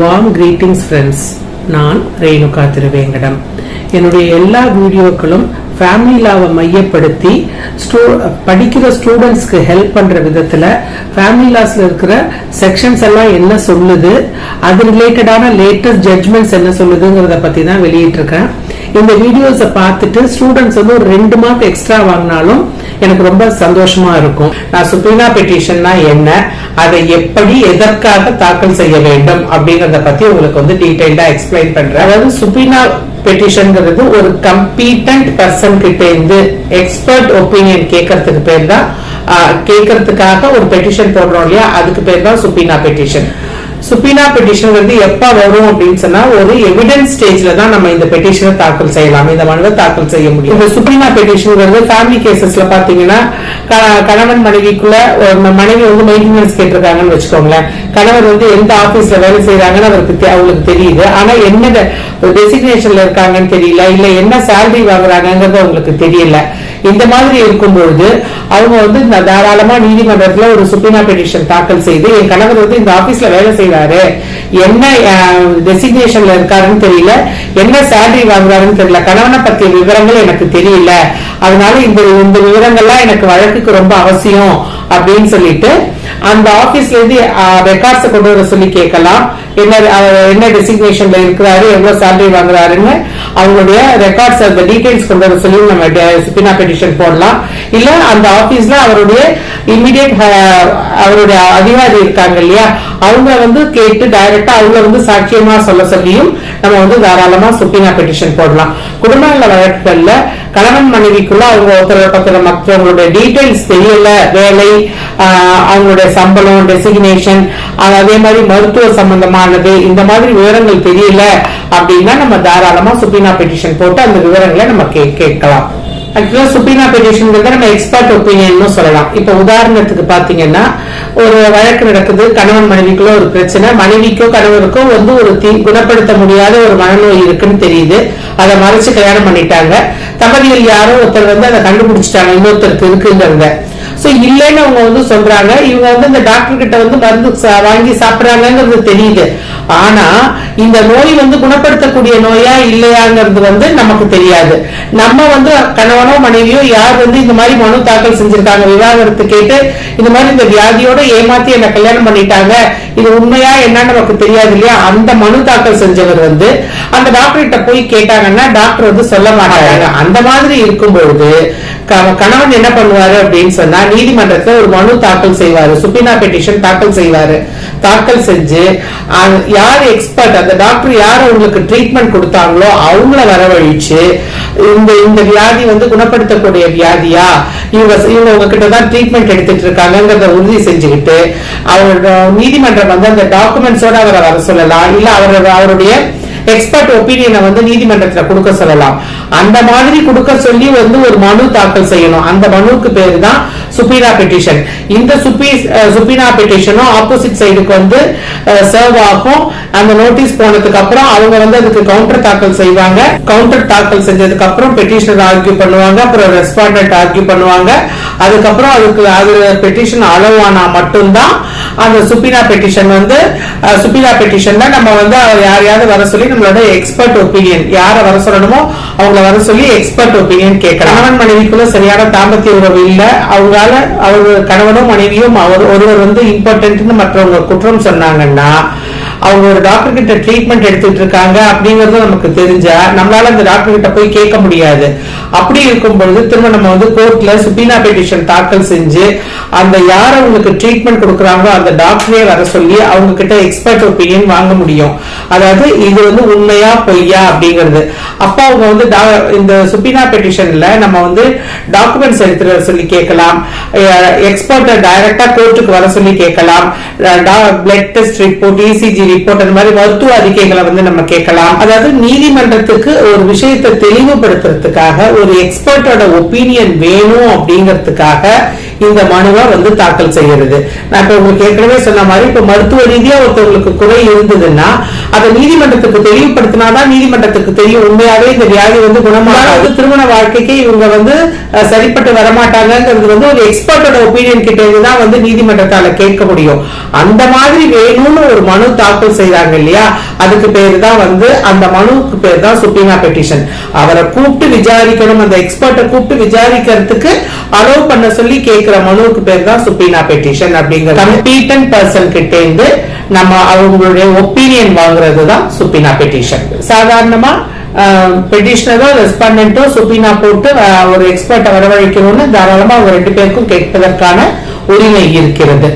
Warm greetings friends நான் ரேணுகா திருவேங்கடம். என்னுடைய எல்லா வீடியோக்களும் ஃபேமிலி லாவை மையப்படுத்தி ஸ்டூ படிக்கிற ஸ்டூடெண்ட்ஸ்க்கு ஹெல்ப் பண்ற விதத்துல ஃபேமிலி லாஸ்ல இருக்கிற செக்ஷன்ஸ் எல்லாம் என்ன சொல்லுது அது ரிலேட்டடான லேட்டஸ்ட் ஜட்ஜ்மெண்ட்ஸ் என்ன சொல்லுதுங்கிறத பத்தி தான் வெளியிட்டிருக்கேன். இந்த வீடியோஸை பார்த்துட்டு ஸ்டூடெண்ட்ஸ் வந்து ஒரு ரெண்டு மார்க் எக்ஸ்ட்ரா வாங்கினாலும் எனக்கு ரொம்ப சந்தோஷமா இருக்கும். நான் சுப்ரீனா பெட்டிஷன்னா என்ன? அதை எப்படி எதற்காக தாக்கல் செய்ய வேண்டும் அப்படிங்கறத பத்தி உங்களுக்கு வந்து டீடைல்டா எக்ஸ்பிளைன் பண்றேன். அதாவது சுப்ரீனா பெட்டிஷன்ங்கிறது ஒரு கம்பீட்டன்ட் பர்சன் கிட்ட இருந்து எக்ஸ்பர்ட் ஒப்பீனியன் கேட்கறதுக்கு பேர் தான் கேட்கறதுக்காக ஒரு பெட்டிஷன் போடுறோம் இல்லையா? அதுக்கு பேர் தான் சுப்ரீனா பெட்டிஷன் சுப்ரீனா பெட்டிஷன்ங்கிறது எப்போ எப்ப வரும் அப்படின்னு சொன்னா ஒரு எவிடன்ஸ் ஸ்டேஜ்ல தான் நம்ம இந்த பெட்டிஷனை தாக்கல் செய்யலாம். இந்த மனுவை தாக்கல் செய்ய முடியும். இந்த சுப்ரீனா பெட்டிஷன்ங்கிறது ஃபேமிலி கேசஸ்ல பாத்தீங்கன்னா க- கணவன் மனைவிக்குள்ள மனைவி வந்து மெயின்டெனன்ஸ் கேட்டிருக்காங்கன்னு வச்சுக்கோங்களேன். கணவர் வந்து எந்த ஆபீஸ்ல வேலை செய்யறாங்கன்னு அவருக்கு தெ- அவங்களுக்கு தெரியுது. ஆனா என்ன டெசிக்னேஷன்ல இருக்காங்கன்னு தெரியல இல்ல என்ன சேலரி வாங்குறாங்கங்கிறது அவங்களுக்கு தெரியல. இந்த மாதிரி இருக்கும் பொழுது அவங்க வந்து இந்த தாராளமா நீதிமன்றத்துல ஒரு சுப்ரீனா பெட்டிஷன் தாக்கல் செய்து என் கணவர் வந்து இந்த ஆபீஸ்ல வேலை செய்யறாரு என்ன டெசிக்னேஷன்ல இருக்காருன்னு தெரியல. என்ன சேலரி வாங்குறாருன்னு தெரியல. கணவனை பத்திய விவரங்கள் எனக்கு தெரியல. அதனால இந்த இந்த விவரங்கள்லாம் எனக்கு வழக்குக்கு ரொம்ப அவசியம் அப்படின்னு சொல்லிட்டு அந்த ஆபீஸ்ல இருந்து ரெக்கார்ட்ஸ் கொண்டு வர சொல்லி கேட்கலாம். என்ன என்ன டெசிக்னேஷன்ல இருக்கிறாரு எவ்வளவு சேலரி வாங்குறாருன்னு அவங்களுடைய ரெக்கார்ட்ஸ் அந்த டீடைல்ஸ் கொண்டு வர சொல்லி நம்ம சுப்பினா பெட்டிஷன் போடலாம். இல்ல அந்த ஆபீஸ்ல அவருடைய இமிடியேட் அவருடைய அதிகாரி இருக்காங்க இல்லையா? அவங்க வந்து கேட்டு டைரக்டா அவங்கள வந்து சாட்சியமா சொல்ல சொல்லியும் நம்ம வந்து தாராளமா சுப்பினா பெட்டிஷன் போடலாம். குடும்ப நல வழக்குகள்ல கணவன் மனைவிக்குள்ள அவங்க ஒருத்தர் ஒருத்தர் மற்றவங்களுடைய டீடைல்ஸ் தெரியல வேலை அவங்களுடைய சம்பளம் டெசிக்னேஷன் அதே மாதிரி மருத்துவ சம்பந்தமானது இந்த மாதிரி விவரங்கள் தெரியல அப்படின்னா நம்ம தாராளமா சுப்ரீனா பெட்டிஷன் போட்டு அந்த விவரங்களை நம்ம கே- கேட்கலாம். ஆக்சுவலாக சுப்ரீனா பெட்டிஷன் நம்ம எக்ஸ்பர்ட் ஒப்பீனியன் சொல்லலாம். இப்போ உதாரணத்துக்கு பார்த்தீங்கன்னா ஒரு வழக்கு நடக்குது கணவன் மனைவிக்குள்ள ஒரு பிரச்சனை மனைவிக்கோ கணவருக்கோ வந்து ஒரு தீ குணப்படுத்த முடியாத ஒரு மனநோய் இருக்குன்னு தெரியுது. அதை மறைச்சு கல்யாணம் பண்ணிட்டாங்க. தம்பதியில் யாரோ ஒருத்தர் வந்து அதை கண்டுபிடிச்சிட்டாங்க இன்னொருத்தருக்கு இருக்குங்கிறத. ஸோ இல்லைன்னு அவங்க வந்து சொல்றாங்க. இவங்க வந்து இந்த டாக்டர் கிட்ட வந்து மருந்து சா- வாங்கி சாப்பிட்றாங்கிறது தெரியுது. ஆனா இந்த நோய் வந்து குணப்படுத்தக்கூடிய நோயா இல்லையாங்கிறது வந்து நமக்கு தெரியாது. நம்ம வந்து கணவனோ மனைவியோ யார் வந்து இந்த மாதிரி மனு தாக்கல் செஞ்சிருக்காங்க? விவாகரத்து கேட்டு இந்த மாதிரி இந்த வியாதியோட ஏமாத்தி என்ன கல்யாணம் பண்ணிட்டாங்க. இது உண்மையா என்னன்னு நமக்கு தெரியாது இல்லையா? அந்த மனு தாக்கல் செஞ்சவர் வந்து அந்த டாக்டர் கிட்ட போய் கேட்டாங்கன்னா டாக்டர் வந்து சொல்ல மாட்டாங்க அந்த மாதிரி இருக்கும் பொழுது கணவன் என்ன பண்ணுவாரு அப்படின்னு சொன்னா நீதிமன்றத்துல ஒரு மனு தாக்கல் செய்வாரு. சுப்பினா பெட்டிஷன் தாக்கல் செய்வாரு. தாக்கல் செஞ்சு யார் எக்ஸ்பர்ட் அந்த டாக்டர் யார் உங்களுக்கு ட்ரீட்மெண்ட் கொடுத்தாங்களோ அவங்கள வரவழிச்சு இந்த இந்த வியாதி வந்து குணப்படுத்தக்கூடிய வியாதியா இவங்க இவங்க உங்ககிட்ட தான் ட்ரீட்மெண்ட் எடுத்துட்டு இருக்காங்கிறத உறுதி செஞ்சுக்கிட்டு அவரோட நீதிமன்றம் வந்து அந்த டாக்குமெண்ட்ஸோட அவரை வர சொல்லலாம். இல்ல அவரோட அவருடைய எக்ஸ்பர்ட் ஒப்பீனியனை வந்து நீதிமன்றத்துல கொடுக்க சொல்லலாம். அந்த மாதிரி கொடுக்க சொல்லி வந்து ஒரு மனு தாக்கல் செய்யணும். அந்த மனுவுக்கு பேரு தான் சுப்பீனா பெட்டிஷன் இந்த சுப்பி சுப்பீனா பெட்டிஷனும் ஆப்போசிட் சைடுக்கு வந்து சர்வ் ஆகும். அந்த நோட்டீஸ் போனதுக்கு அப்புறம் அவங்க வந்து அதுக்கு கவுண்டர் தாக்கல் செய்வாங்க. கவுண்டர் தாக்கல் செஞ்சதுக்கு அப்புறம் பெட்டிஷனர் ஆர்கியூ பண்ணுவாங்க. அப்புறம் ரெஸ்பாண்டன்ட் ஆர்கியூ பண்ணுவாங்க. அதுக்கப்புறம் அதுக்கு அது பெட்டிஷன் அலோவ் ஆனா மட்டும்தான் அந்த சுப்பினா பெட்டிஷன் வந்து சுப்பினா பெட்டிஷன்ல நம்ம வந்து யாரையாவது வர சொல்லி நம்மளோட எக்ஸ்பர்ட் ஒப்பீனியன் யாரை வர சொல்லணுமோ அவங்கள வர சொல்லி எக்ஸ்பர்ட் ஒப்பீனியன் கேட்கலாம். கணவன் மனைவிக்குள்ள சரியான தாம்பத்திய உறவு இல்லை. அவங்களால அவர் கணவனும் மனைவியும் அவர் ஒருவர் வந்து இம்பார்ட்டன்ட்னு மற்றவங்க குற்றம் சொன்னாங்கன்னா அவங்க ஒரு டாக்டர் கிட்ட ட்ரீட்மெண்ட் எடுத்துட்டு இருக்காங்க அப்படிங்கறது நமக்கு தெரிஞ்சா நம்மளால அந்த டாக்டர் கிட்ட போய் கேட்க முடியாது. அப்படி இருக்கும் பொழுது திரும்ப நம்ம வந்து கோர்ட்ல சுப்பீனா பெட்டிஷன் தாக்கல் செஞ்சு அந்த யார் அவங்களுக்கு ட்ரீட்மெண்ட் கொடுக்குறாங்களோ அந்த டாக்டரே வர சொல்லி அவங்க கிட்ட எக்ஸ்பர்ட் ஒப்பீனியன் வாங்க முடியும். அதாவது இது வந்து உண்மையா பொய்யா அப்படிங்கிறது. அப்ப அவங்க வந்து டா- இந்த சுப்பீனா பெட்டிஷன்ல நம்ம வந்து டாக்குமெண்ட்ஸ் எடுத்துட்டு வர சொல்லி கேட்கலாம். எக்ஸ்பர்ட்டை டைரக்டா கோர்ட்டுக்கு வர சொல்லி கேட்கலாம். Blood test report ECG report அந்த மாதிரி மருத்துவ அறிக்கைகளை வந்து நம்ம கேட்கலாம். அதாவது நீதிமன்றத்துக்கு ஒரு விஷயத்தை தெளிவுபடுத்துறதுக்காக ஒரு எக்ஸ்பர்ட்டோட ஒப்பீனியன் வேணும் அப்படிங்கிறதுக்காக இந்த மனுவை வந்து தாக்கல் செய்யறது நான் இப்ப உங்களுக்கு ஏற்கனவே சொன்ன மாதிரி இப்ப மருத்துவ ரீதியா ஒருத்தவங்களுக்கு குறை இருந்ததுன்னா அதை நீதிமன்றத்துக்கு தெளிவுபடுத்தினாதான் நீதிமன்றத்துக்கு தெரியும். உண்மையாவே இந்த வியாதி வந்து குணமாக திருமண வாழ்க்கைக்கு இவங்க வந்து சரிப்பட்டு வரமாட்டாங்கிறது வந்து ஒரு எக்ஸ்பர்ட்டோட ஒப்பீனியன் கிட்ட தான் வந்து நீதிமன்றத்தால கேட்க முடியும். அந்த மாதிரி வேணும்னு ஒரு மனு தாக்கல் செய்யறாங்க இல்லையா? அதுக்கு பேரு தான் வந்து அந்த மனுவுக்கு பேர் தான் சுப்ரீமா பெட்டிஷன். அவரை கூப்பிட்டு விசாரிக்கணும். அந்த எக்ஸ்பர்ட்டை கூப்பிட்டு விசாரிக்கிறதுக்கு அலோவ் பண்ண சொல்லி கேட்கிற மனுவுக்கு பேர் தான் சுப்பீனா பெட்டிஷன் அப்படிங்கிற கம்பீட்டன் பர்சன் கிட்ட இருந்து நம்ம அவங்களுடைய ஒப்பீனியன் வாங்குறது தான் சுப்பீனா பெட்டிஷன் சாதாரணமா பெட்டிஷனரோ ரெஸ்பாண்டோ சுப்பீனா போட்டு ஒரு எக்ஸ்பர்ட்டை வரவழைக்கணும்னு தாராளமா அவங்க ரெண்டு பேருக்கும் கேட்பதற்கான உரிமை இருக்கிறது.